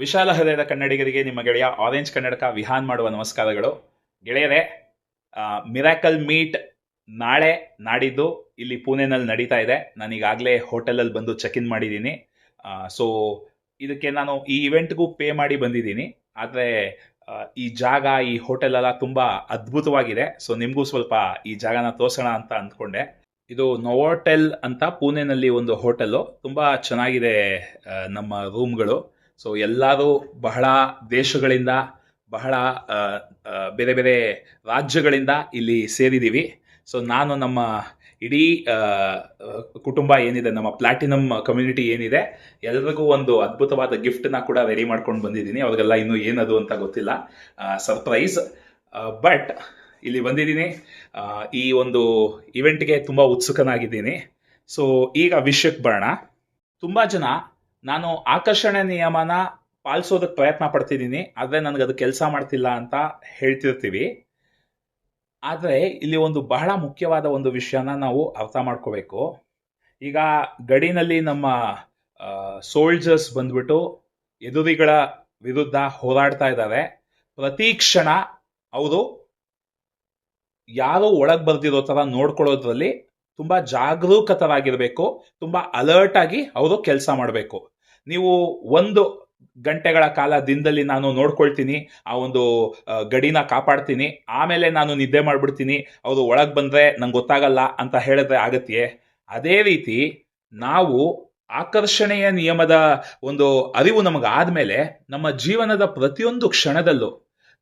ವಿಶಾಲ ಹೃದಯದ ಕನ್ನಡಿಗರಿಗೆ ನಿಮ್ಮ ಗೆಳೆಯ ಆರೆಂಜ್ ಕನ್ನಡಕ ವಿಹಾನ್ ಮಾಡುವ ನಮಸ್ಕಾರಗಳು. ಗೆಳೆಯರೇ ಮಿರಾಕಲ್ ಮೀಟ್ ನಾಳೆ ನಾಡಿದ್ದು ಇಲ್ಲಿ ಪುಣೆನಲ್ಲಿ ನಡೀತಾ ಇದೆ. ನಾನೀಗಾಗಲೇ ಹೋಟೆಲಲ್ಲಿ ಬಂದು ಚೆಕ್ ಇನ್ ಮಾಡಿದ್ದೀನಿ ಸೊ ಇದಕ್ಕೆ ನಾನು ಈ ಇವೆಂಟ್ಗೂ ಪೇ ಮಾಡಿ ಬಂದಿದ್ದೀನಿ. ಆದರೆ ಈ ಜಾಗ, ಈ ಹೋಟೆಲ್ ಎಲ್ಲ ತುಂಬ ಅದ್ಭುತವಾಗಿದೆ. ಸೊ ನಿಮಗೂ ಸ್ವಲ್ಪ ಈ ಜಾಗನ ತೋರಿಸೋಣ ಅಂತ ಅಂದ್ಕೊಂಡೆ. ಇದು ನೋವೋಟೆಲ್ ಅಂತ ಪುಣೆನಲ್ಲಿ ಒಂದು ಹೋಟೆಲು. ತುಂಬ ಚೆನ್ನಾಗಿದೆ ನಮ್ಮ ರೂಮ್ಗಳು ಸೊ ಎಲ್ಲರೂ ಬಹಳ ದೇಶಗಳಿಂದ, ಬಹಳ ಬೇರೆ ಬೇರೆ ರಾಜ್ಯಗಳಿಂದ ಇಲ್ಲಿ ಸೇರಿದ್ದೀವಿ ಸೊ ನಾನು ನಮ್ಮ ಇಡೀ ಕುಟುಂಬ ಏನಿದೆ, ನಮ್ಮ ಪ್ಲಾಟಿನಮ್ ಕಮ್ಯುನಿಟಿ ಏನಿದೆ, ಎಲ್ರಿಗೂ ಒಂದು ಅದ್ಭುತವಾದ ಗಿಫ್ಟ್ನ ಕೂಡ ರೆಡಿ ಮಾಡ್ಕೊಂಡು ಬಂದಿದ್ದೀನಿ. ಅವ್ರಿಗೆಲ್ಲ ಇನ್ನೂ ಏನದು ಅಂತ ಗೊತ್ತಿಲ್ಲ. ಸರ್ಪ್ರೈಸ್ ಬಟ್ ಇಲ್ಲಿ ಬಂದಿದ್ದೀನಿ. ಈ ಒಂದು ಇವೆಂಟ್ಗೆ ತುಂಬ ಉತ್ಸುಕನಾಗಿದ್ದೀನಿ. ಸೊ ಈಗ ವಿಷಯಕ್ಕೆ ಬರೋಣ. ತುಂಬ ಜನ ನಾನು ಆಕರ್ಷಣೆ ನಿಯಮನ ಪಾಲಿಸೋದಕ್ಕೆ ಪ್ರಯತ್ನ ಪಡ್ತಿದ್ದೀನಿ, ಆದರೆ ನನಗೆ ಅದು ಕೆಲಸ ಮಾಡ್ತಿಲ್ಲ ಅಂತ ಹೇಳ್ತಿರ್ತೀವಿ. ಆದರೆ ಇಲ್ಲಿ ಒಂದು ಬಹಳ ಮುಖ್ಯವಾದ ಒಂದು ವಿಷಯನ ನಾವು ಅರ್ಥ ಮಾಡ್ಕೋಬೇಕು. ಈಗ ಗಡಿನಲ್ಲಿ ನಮ್ಮ ಸೋಲ್ಜರ್ಸ್ ಬಂದ್ಬಿಟ್ಟು ಎದುರಿಗಳ ವಿರುದ್ಧ ಹೋರಾಡ್ತಾ ಇದ್ದಾರೆ. ಪ್ರತಿ ಕ್ಷಣ ಅವರು ಯಾರು ಒಳಗೆ ಬರ್ದಿರೋ ಥರ ನೋಡ್ಕೊಳ್ಳೋದ್ರಲ್ಲಿ ತುಂಬ ಜಾಗರೂಕತರಾಗಿರಬೇಕು, ತುಂಬ ಅಲರ್ಟ್ ಆಗಿ ಅವರು ಕೆಲಸ ಮಾಡಬೇಕು. ನೀವು ಒಂದು ಗಂಟೆಗಳ ಕಾಲ ದಿನದಲ್ಲಿ ನಾನು ನೋಡ್ಕೊಳ್ತೀನಿ, ಆ ಒಂದು ಗಡಿನ ಕಾಪಾಡ್ತೀನಿ, ಆಮೇಲೆ ನಾನು ನಿದ್ದೆ ಮಾಡಿಬಿಡ್ತೀನಿ, ಅವರು ಒಳಗೆ ಬಂದರೆ ನಂಗೆ ಗೊತ್ತಾಗಲ್ಲ ಅಂತ ಹೇಳಿದ್ರೆ ಆಗತ್ತೆ ಅದೇ ರೀತಿ ನಾವು ಆಕರ್ಷಣೆಯ ನಿಯಮದ ಒಂದು ಅರಿವು ನಮಗಾದಮೇಲೆ ನಮ್ಮ ಜೀವನದ ಪ್ರತಿಯೊಂದು ಕ್ಷಣದಲ್ಲೂ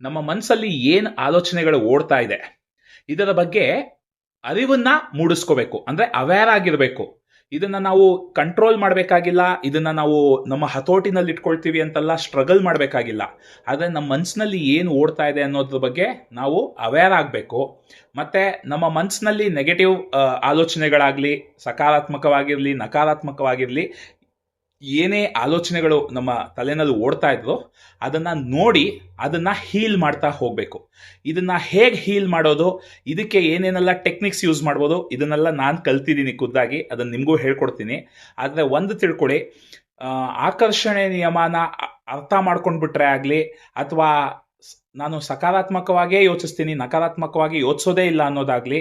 ನಮ್ಮ ಮನಸ್ಸಲ್ಲಿ ಏನು ಆಲೋಚನೆಗಳು ಓಡ್ತಾ ಇದೆ, ಇದರ ಬಗ್ಗೆ ಅರಿವನ್ನ ಮೂಡಿಸ್ಕೋಬೇಕು. ಅಂದ್ರೆ ಅವೇರ್ ಆಗಿರಬೇಕು. ಇದನ್ನ ನಾವು ಕಂಟ್ರೋಲ್ ಮಾಡಬೇಕಾಗಿಲ್ಲ, ಇದನ್ನ ನಾವು ನಮ್ಮ ಹತೋಟಿನಲ್ಲಿ ಇಟ್ಕೊಳ್ತೀವಿ ಅಂತೆಲ್ಲ ಸ್ಟ್ರಗಲ್ ಮಾಡಬೇಕಾಗಿಲ್ಲ. ಆದರೆ ನಮ್ಮ ಮನಸ್ಸಿನಲ್ಲಿ ಏನು ಓಡ್ತಾ ಇದೆ ಅನ್ನೋದ್ರ ಬಗ್ಗೆ ನಾವು ಅವೇರ್ ಆಗಬೇಕು. ಮತ್ತು ನಮ್ಮ ಮನಸ್ಸಿನಲ್ಲಿ ನೆಗೆಟಿವ್ ಆಲೋಚನೆಗಳಾಗಲಿ, ಸಕಾರಾತ್ಮಕವಾಗಿರಲಿ, ನಕಾರಾತ್ಮಕವಾಗಿರಲಿ ಏನೇ ಆಲೋಚನೆಗಳು ನಮ್ಮ ತಲೆನಲ್ಲಿ ಓಡ್ತಾ ಇದ್ವೋ, ಅದನ್ನ ನೋಡಿ ಅದನ್ನ ಹೀಲ್ ಮಾಡ್ತಾ ಹೋಗಬೇಕು. ಇದನ್ನ ಹೇಗೆ ಹೀಲ್ ಮಾಡೋದು, ಇದಕ್ಕೆ ಏನೇನೆಲ್ಲ ಟೆಕ್ನಿಕ್ಸ್ ಯೂಸ್ ಮಾಡ್ಬೋದು, ಇದನ್ನೆಲ್ಲ ನಾನು ಕಲ್ತಿದ್ದೀನಿ ಖುದ್ದಾಗಿ, ಅದನ್ನು ನಿಮಗೂ ಹೇಳ್ಕೊಡ್ತೀನಿ. ಆದರೆ ಒಂದು ತಿಳ್ಕೊಳ್ಳಿ ಆಕರ್ಷಣೆ ನಿಯಮನ ಅರ್ಥ ಮಾಡ್ಕೊಂಡ್ಬಿಟ್ರೆ ಆಗಲಿ, ಅಥವಾ ನಾನು ಸಕಾರಾತ್ಮಕವಾಗೇ ಯೋಚಿಸ್ತೀನಿ, ನಕಾರಾತ್ಮಕವಾಗಿ ಯೋಚಿಸೋದೇ ಇಲ್ಲ ಅನ್ನೋದಾಗಲಿ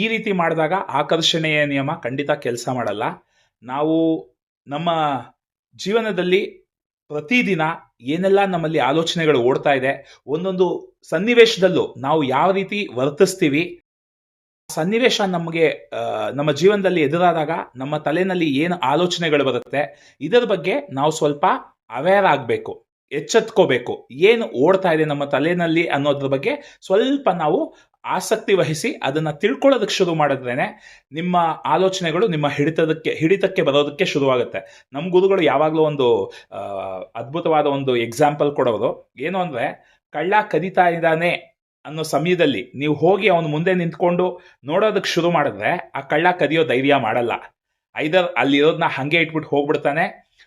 ಈ ರೀತಿ ಮಾಡಿದಾಗ ಆಕರ್ಷಣೆಯ ನಿಯಮ ಖಂಡಿತ ಕೆಲಸ ಮಾಡಲ್ಲ. ನಾವು ನಮ್ಮ ಜೀವನದಲ್ಲಿ ಪ್ರತಿದಿನ ಏನೆಲ್ಲ ನಮ್ಮಲ್ಲಿ ಆಲೋಚನೆಗಳು ಓಡ್ತಾ ಇದೆ, ಒಂದೊಂದು ಸನ್ನಿವೇಶದಲ್ಲೂ ನಾವು ಯಾವ ರೀತಿ ವರ್ತಿಸ್ತೀವಿ ಸನ್ನಿವೇಶ ನಮಗೆ ನಮ್ಮ ಜೀವನದಲ್ಲಿ ಎದುರಾದಾಗ ನಮ್ಮ ತಲೆನಲ್ಲಿ ಏನು ಆಲೋಚನೆಗಳು ಬರುತ್ತೆ, ಇದರ ಬಗ್ಗೆ ನಾವು ಸ್ವಲ್ಪ ಅವೇರ್ ಆಗಬೇಕು, ಎಚ್ಚೆತ್ಕೋಬೇಕು, ಏನು ಓಡ್ತಾ ಇದೆ ನಮ್ಮ ತಲೆಯಲ್ಲಿ ಅನ್ನೋದ್ರ ಬಗ್ಗೆ ಸ್ವಲ್ಪ ನಾವು ಆಸಕ್ತಿ ವಹಿಸಿ ಅದನ್ನ ತಿಳ್ಕೊಳ್ಳೋದಕ್ಕೆ ಶುರು ಮಾಡಿದ್ರೇನೆ ನಿಮ್ಮ ಆಲೋಚನೆಗಳು ನಿಮ್ಮ ಹಿಡಿತದಕ್ಕೆ, ಹಿಡಿತಕ್ಕೆ ಬರೋದಕ್ಕೆ ಶುರುವಾಗುತ್ತೆ. ನಮ್ಮ ಗುರುಗಳು ಯಾವಾಗಲೂ ಒಂದು ಅದ್ಭುತವಾದ ಒಂದು ಎಕ್ಸಾಂಪಲ್ ಕೊಡೋರು ಏನು ಅಂದ್ರೆ, ಕಳ್ಳ ಕದಿತಾ ಇದ್ದಾನೆ ಅನ್ನೋ ಸಮಯದಲ್ಲಿ ನೀವು ಹೋಗಿ ಅವನು ಮುಂದೆ ನಿಂತ್ಕೊಂಡು ನೋಡೋದಕ್ಕೆ ಶುರು ಮಾಡಿದ್ರೆ ಆ ಕಳ್ಳ ಕದಿಯೋ ಧೈರ್ಯ ಮಾಡಲ್ಲ. ಐದರ್ ಅಲ್ಲಿರೋದನ್ನ ಹಂಗೆ ಇಟ್ಬಿಟ್ಟು ಹೋಗ್ಬಿಡ್ತಾನೆ.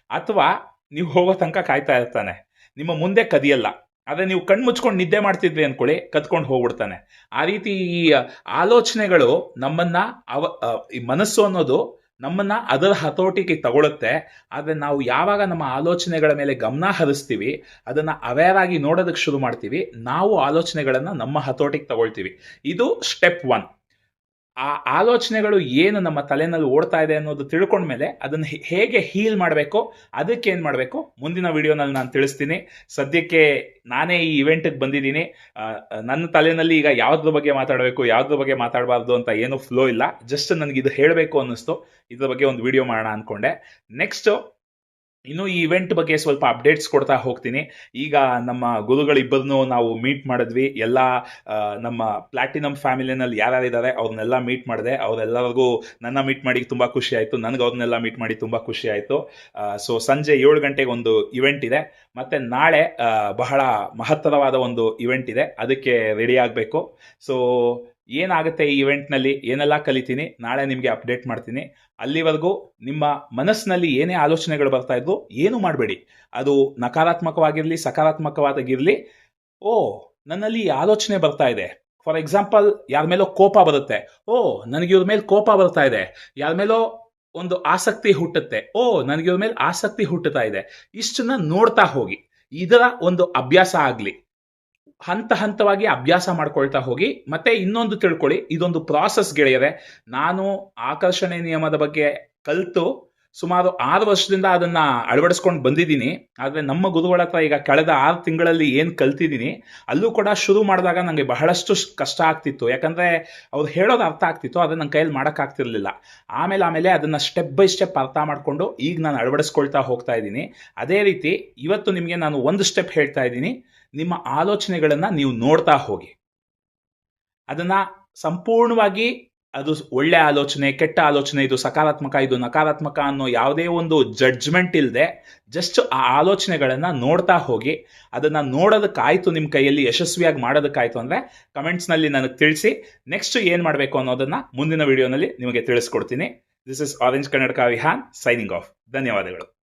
ಅಥವಾ ನೀವು ಹೋಗೋ ತನಕ ಕಾಯ್ತಾ ಇರ್ತಾನೆ. ನಿಮ್ಮ ಮುಂದೆ ಕದಿಯಲ್ಲ. ಆದ್ರೆ ನೀವು ಕಣ್ಣು ಮುಚ್ಕೊಂಡು ನಿದ್ದೆ ಮಾಡ್ತಿದ್ರಿ ಅಂದ್ಕೊಳ್ಳಿ ಕತ್ಕೊಂಡು ಹೋಗ್ಬಿಡ್ತಾನೆ. ಆ ರೀತಿ ಈ ಆಲೋಚನೆಗಳು ನಮ್ಮನ್ನ ಅವ ಈ ಮನಸ್ಸು ಅನ್ನೋದು ನಮ್ಮನ್ನ ಅದರ ಹತೋಟಿಗೆ ತಗೊಳುತ್ತೆ. ಆದರೆ ನಾವು ಯಾವಾಗ ನಮ್ಮ ಆಲೋಚನೆಗಳ ಮೇಲೆ ಗಮನ ಹರಿಸ್ತೀವಿ, ಅದನ್ನ ಅವೇರ್ ಆಗಿ ನೋಡೋದಕ್ಕೆ ಶುರು ಮಾಡ್ತೀವಿ, ನಾವು ಆಲೋಚನೆಗಳನ್ನ ನಮ್ಮ ಹತೋಟಿಗೆ ತಗೊಳ್ತೀವಿ. ಇದು ಸ್ಟೆಪ್ ಒನ್ ಆ ಆಲೋಚನೆಗಳು ಏನು ನಮ್ಮ ತಲೆನಲ್ಲಿ ಓಡ್ತಾ ಇದೆ ಅನ್ನೋದು ತಿಳ್ಕೊಂಡ್ಮೇಲೆ ಅದನ್ನ ಹೇಗೆ ಹೀಲ್ ಮಾಡಬೇಕು ಅದಕ್ಕೆ ಏನು ಮಾಡಬೇಕು? ಮುಂದಿನ ವಿಡಿಯೋನಲ್ಲಿ ನಾನು ತಿಳಿಸ್ತೀನಿ. ಸದ್ಯಕ್ಕೆ ನಾನೇ ಈ ಇವೆಂಟ್ಗೆ ಬಂದಿದ್ದೀನಿ. ನನ್ನ ತಲೆನಲ್ಲಿ ಈಗ ಯಾವ್ದ್ರ ಬಗ್ಗೆ ಮಾತಾಡಬೇಕು, ಯಾವ್ದ್ರ ಬಗ್ಗೆ ಮಾತಾಡಬಾರ್ದು ಅಂತ ಏನು ಫ್ಲೋ ಇಲ್ಲ. ಜಸ್ಟ್ ನನಗೆ ಇದು ಹೇಳಬೇಕು ಅನ್ನಿಸ್ತು. ಇದ್ರ ಬಗ್ಗೆ ಒಂದು ವಿಡಿಯೋ ಮಾಡೋಣ ಅಂದ್ಕೊಂಡೆ ನೆಕ್ಸ್ಟ್ ಇನ್ನು ಈ ಇವೆಂಟ್ ಬಗ್ಗೆ ಸ್ವಲ್ಪ ಅಪ್ಡೇಟ್ಸ್ ಕೊಡ್ತಾ ಹೋಗ್ತೀನಿ. ಈಗ ನಮ್ಮ ಗುರುಗಳಿಬ್ಬರನ್ನೂ ನಾವು ಮೀಟ್ ಮಾಡಿದ್ವಿ. ಎಲ್ಲ ನಮ್ಮ ಪ್ಲಾಟಿನಮ್ ಫ್ಯಾಮಿಲಿನಲ್ಲಿ ಯಾರ್ಯಾರಿದ್ದಾರೆ ಅವ್ರನ್ನೆಲ್ಲ ಮೀಟ್ ಮಾಡಿದೆ. ಅವರೆಲ್ಲರಿಗೂ ನನ್ನ ಮೀಟ್ ಮಾಡಿ ತುಂಬ ಖುಷಿ ಆಯಿತು. ನನಗೆ ಅವ್ರನ್ನೆಲ್ಲ ಮೀಟ್ ಮಾಡಿ ತುಂಬ ಖುಷಿ ಆಯಿತು. ಸೊ ಸಂಜೆ ಏಳು ಗಂಟೆಗೆ ಒಂದು ಇವೆಂಟ್ ಇದೆ. ಮತ್ತು ನಾಳೆ ಬಹಳ ಮಹತ್ತರವಾದ ಒಂದು ಇವೆಂಟ್ ಇದೆ. ಅದಕ್ಕೆ ರೆಡಿ ಆಗಬೇಕು. ಸೊ ಏನಾಗುತ್ತೆ ಈ ಇವೆಂಟ್ನಲ್ಲಿ ಏನೆಲ್ಲ ಕಲಿತೀನಿ? ನಾಳೆ ನಿಮಗೆ ಅಪ್ಡೇಟ್ ಮಾಡ್ತೀನಿ. ಅಲ್ಲಿವರೆಗೂ ನಿಮ್ಮ ಮನಸ್ಸಿನಲ್ಲಿ ಏನೇ ಆಲೋಚನೆಗಳು ಬರ್ತಾ ಇದ್ರು ಏನು ಮಾಡಬೇಡಿ. ಅದು ನಕಾರಾತ್ಮಕವಾಗಿರಲಿ, ಸಕಾರಾತ್ಮಕವಾಗಿರಲಿ, ಓ, ನನ್ನಲ್ಲಿ ಈ ಆಲೋಚನೆ ಬರ್ತಾ ಇದೆ. ಫಾರ್ ಎಕ್ಸಾಂಪಲ್ ಯಾರ ಮೇಲೋ ಕೋಪ ಬರುತ್ತೆ. ಓ, ನನಗೆ ಇವ್ರ ಮೇಲೆ ಕೋಪ ಬರ್ತಾ ಇದೆ. ಯಾರ ಮೇಲೋ ಒಂದು ಆಸಕ್ತಿ ಹುಟ್ಟುತ್ತೆ. ಓ, ನನಗೆ ಇವ್ರ ಮೇಲೆ ಆಸಕ್ತಿ ಹುಟ್ಟುತ್ತಾ ಇದೆ. ಇಷ್ಟನ್ನ ನೋಡ್ತಾ ಹೋಗಿ. ಇದರ ಒಂದು ಅಭ್ಯಾಸ ಆಗ್ಲಿ. ಹಂತ ಹಂತವಾಗಿ ಅಭ್ಯಾಸ ಮಾಡ್ಕೊಳ್ತಾ ಹೋಗಿ, ಮತ್ತೆ ಇನ್ನೊಂದು ತಿಳ್ಕೊಳ್ಳಿ, ಇದೊಂದು ಪ್ರಾಸೆಸ್ ಗೆಳೆಯರೆ. ನಾನು ಆಕರ್ಷಣೆ ನಿಯಮದ ಬಗ್ಗೆ ಕಲಿತು ಸುಮಾರು ಆರು ವರ್ಷದಿಂದ ಅದನ್ನ ಅಳವಡಿಸ್ಕೊಂಡು ಬಂದಿದ್ದೀನಿ. ಆದರೆ ನಮ್ಮ ಗುರುಗಳ ಹತ್ರ ಈಗ ಕಳೆದ ಆರು ತಿಂಗಳಲ್ಲಿ ಏನು ಕಲ್ತಿದ್ದೀನಿ, ಅಲ್ಲೂ ಕೂಡ ಶುರು ಮಾಡಿದಾಗ ನನಗೆ ಬಹಳಷ್ಟು ಕಷ್ಟ ಆಗ್ತಿತ್ತು. ಯಾಕಂದ್ರೆ ಅವ್ರು ಹೇಳೋದು ಅರ್ಥ ಆಗ್ತಿತ್ತು ಅದನ್ನ ನನ್ನ ಕೈಯಲ್ಲಿ ಮಾಡೋಕ್ಕಾಗ್ತಿರ್ಲಿಲ್ಲ ಆಮೇಲೆ ಆಮೇಲೆ ಅದನ್ನ ಸ್ಟೆಪ್ ಬೈ ಸ್ಟೆಪ್ ಅರ್ಥ ಮಾಡ್ಕೊಂಡು ಈಗ ನಾನು ಅಳವಡಿಸ್ಕೊಳ್ತಾ ಹೋಗ್ತಾ ಇದ್ದೀನಿ. ಅದೇ ರೀತಿ ಇವತ್ತು ನಿಮಗೆ ನಾನು ಒಂದು ಸ್ಟೆಪ್ ಹೇಳ್ತಾ ಇದ್ದೀನಿ. ನಿಮ್ಮ ಆಲೋಚನೆಗಳನ್ನು ನೀವು ನೋಡ್ತಾ ಹೋಗಿ. ಅದನ್ನ ಸಂಪೂರ್ಣವಾಗಿ ಅದು ಒಳ್ಳೆ ಆಲೋಚನೆ, ಕೆಟ್ಟ ಆಲೋಚನೆ, ಇದು ಸಕಾರಾತ್ಮಕ, ಇದು ನಕಾರಾತ್ಮಕ ಅನ್ನೋ ಯಾವುದೇ ಒಂದು ಜಡ್ಜ್ಮೆಂಟ್ ಇಲ್ಲದೆ ಜಸ್ಟ್ ಆ ಆಲೋಚನೆಗಳನ್ನ ನೋಡ್ತಾ ಹೋಗಿ, ಅದನ್ನ ನೋಡೋದಕ್ಕಾಯಿತು ನಿಮ್ಮ ಕೈಯಲ್ಲಿ, ಯಶಸ್ವಿಯಾಗಿ ಮಾಡೋದಕ್ಕಾಯಿತು ಅಂದ್ರೆ ಕಮೆಂಟ್ಸ್ನಲ್ಲಿ ನನಗೆ ತಿಳಿಸಿ. ನೆಕ್ಸ್ಟ್ ಏನು ಮಾಡಬೇಕು ಅನ್ನೋದನ್ನ ಮುಂದಿನ ವಿಡಿಯೋನಲ್ಲಿ ನಿಮಗೆ ತಿಳಿಸ್ಕೊಡ್ತೀನಿ. ದಿಸ್ ಇಸ್ ಆರೆಂಜ್ ಕನ್ನಡಕ ವಿಹಾನ್ ಸೈನಿಂಗ್ ಆಫ್ ಧನ್ಯವಾದಗಳು.